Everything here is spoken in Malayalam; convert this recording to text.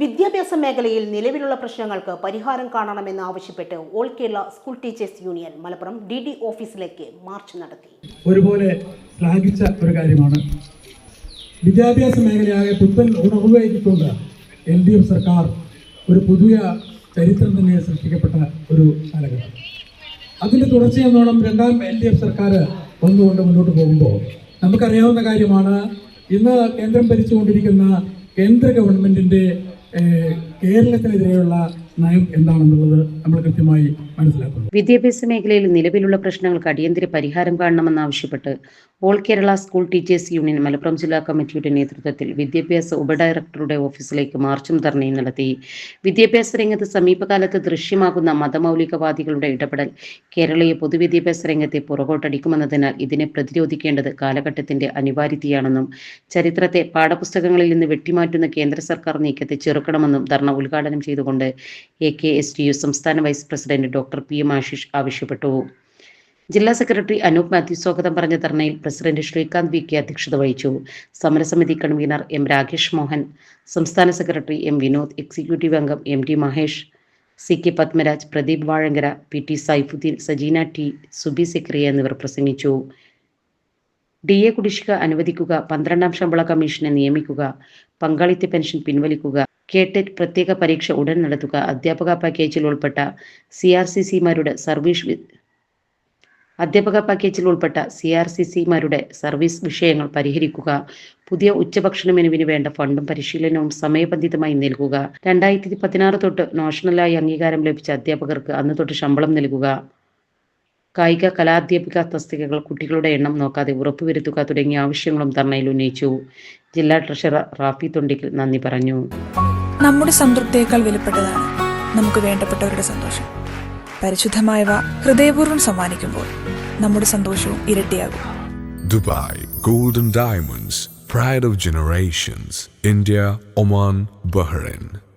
വിദ്യാഭ്യാസ മേഖലയിൽ നിലവിലുള്ള പ്രശ്നങ്ങൾക്ക് പരിഹാരം കാണണമെന്ന് ആവശ്യപ്പെട്ട് all Kerala school teachers union Malappuram D D ഓഫീസിലേക്ക് മാർച്ച് നടത്തി. ഒരുപോലെ ശ്ലാഘിച്ച ഒരു കാര്യമാണ്. വിദ്യാഭ്യാസ മേഖലയായ പുത്തൻ ഉണർവേറ്റിക്കൊണ്ട് എൽ ഡി എഫ് സർക്കാർ ഒരു പുതിയ ചരിത്രം തന്നെ സൃഷ്ടിക്കപ്പെട്ട ഒരു കാലഘട്ടം. അതിന്റെ തുടർച്ചയെന്നോണം രണ്ടാം എൽ ഡി എഫ് സർക്കാർ വന്നുകൊണ്ട് മുന്നോട്ട് പോകുമ്പോൾ നമുക്കറിയാവുന്ന കാര്യമാണ് ഇന്ന് കേന്ദ്രം ഭരിച്ചുകൊണ്ടിരിക്കുന്ന കേന്ദ്ര ഗവൺമെന്റിന്റെ കേരളത്തിനെതിരെയുള്ള നയം എന്താണെന്നുള്ളത് നമ്മൾ കൃത്യമായി മനസ്സിലാക്കുന്നു. വിദ്യാഭ്യാസ മേഖലയിൽ നിലവിലുള്ള പ്രശ്നങ്ങൾക്ക് അടിയന്തര പരിഹാരം കാണണമെന്നാവശ്യപ്പെട്ട് all Kerala school teachers union Malappuram ജില്ലാ കമ്മിറ്റിയുടെ നേതൃത്വത്തിൽ വിദ്യാഭ്യാസ ഉപഡയറക്ടറുടെ ഓഫീസിലേക്ക് മാർച്ചും ധർണയും നടത്തി. വിദ്യാഭ്യാസ രംഗത്ത് സമീപകാലത്ത് ദൃശ്യമാകുന്ന മതമൗലികവാദികളുടെ ഇടപെടൽ കേരളീയ പൊതുവിദ്യാഭ്യാസ രംഗത്തെ പുറകോട്ടടിക്കുമെന്നതിനാൽ ഇതിനെ പ്രതിരോധിക്കേണ്ടത് കാലഘട്ടത്തിന്റെ അനിവാര്യതയാണെന്നും ചരിത്രത്തെ പാഠപുസ്തകങ്ങളിൽ നിന്ന് വെട്ടിമാറ്റുന്ന കേന്ദ്ര സർക്കാർ നീക്കത്തെ ചെറുക്കണമെന്നും ധർണ ഉദ്ഘാടനം ചെയ്തുകൊണ്ട് A K S T U സംസ്ഥാന vice president doctor P M Ashish ആവശ്യപ്പെട്ടു. ജില്ലാ സെക്രട്ടറി അനൂപ് മാത്യു സ്വാഗതം പറഞ്ഞ ധർണയിൽ പ്രസിഡന്റ് ശ്രീകാന്ത് വി കെ അധ്യക്ഷത വഹിച്ചു. സമരസമിതി കൺവീനർ എം രാകേഷ് മോഹൻ സംസ്ഥാന സെക്രട്ടറി എം വിനോദ് എക്സിക്യൂട്ടീവ് അംഗം M T Mahesh C K Padmaraj Pradeep Vazhangara P T Saifuddin Sajina T Subi Sekriya എന്നിവർ പ്രസംഗിച്ചു. ഡി എ കുടിശ്ശിക അനുവദിക്കുക പന്ത്രണ്ടാം ശമ്പള കമ്മീഷനെ നിയമിക്കുക പങ്കാളിത്ത പെൻഷൻ പിൻവലിക്കുക കേട്ടെറ്റ് പ്രത്യേക പരീക്ഷ ഉടൻ നടത്തുക അധ്യാപക പാക്കേജിൽ ഉൾപ്പെട്ട സി ആർ സി സിമാരുടെ സർവീസ് അധ്യാപക പാക്കേജിൽ ഉൾപ്പെട്ട സി ആർ സി സിമാരുടെ സർവീസ് വിഷയങ്ങൾ പരിഹരിക്കുക പുതിയ ഉച്ചഭക്ഷണ മെനുവിന് വേണ്ട ഫണ്ടും പരിശീലനവും സമയബന്ധിതമായി നൽകുക രണ്ടായിരത്തി പതിനാറ് തൊട്ട് നാഷണലായി അംഗീകാരം ലഭിച്ച അധ്യാപകർക്ക് അന്ന് തൊട്ട് ശമ്പളം നൽകുക കായിക കലാധ്യാപിക തസ്തികകൾ കുട്ടികളുടെ എണ്ണം നോക്കാതെ ഉറപ്പുവരുത്തുക തുടങ്ങിയ ആവശ്യങ്ങളും ധർണയിൽ ഉന്നയിച്ചു. ജില്ലാ ട്രഷറർ റാഫി തൊണ്ടിക്കൽ നന്ദി പറഞ്ഞു. നമ്മുടെ സംതൃപ്തിയേക്കാൾ വിലപ്പെട്ടതാണ് നമുക്ക് വേണ്ടപ്പെട്ടവരുടെ സന്തോഷം. പരിശുദ്ധമായവ ഹൃദയപൂർവം സമ്മാനിക്കുമ്പോൾ നമ്മുടെ സന്തോഷവും ഇരട്ടിയാകും. Dubai golden diamonds pride of generations India Oman Bahrain.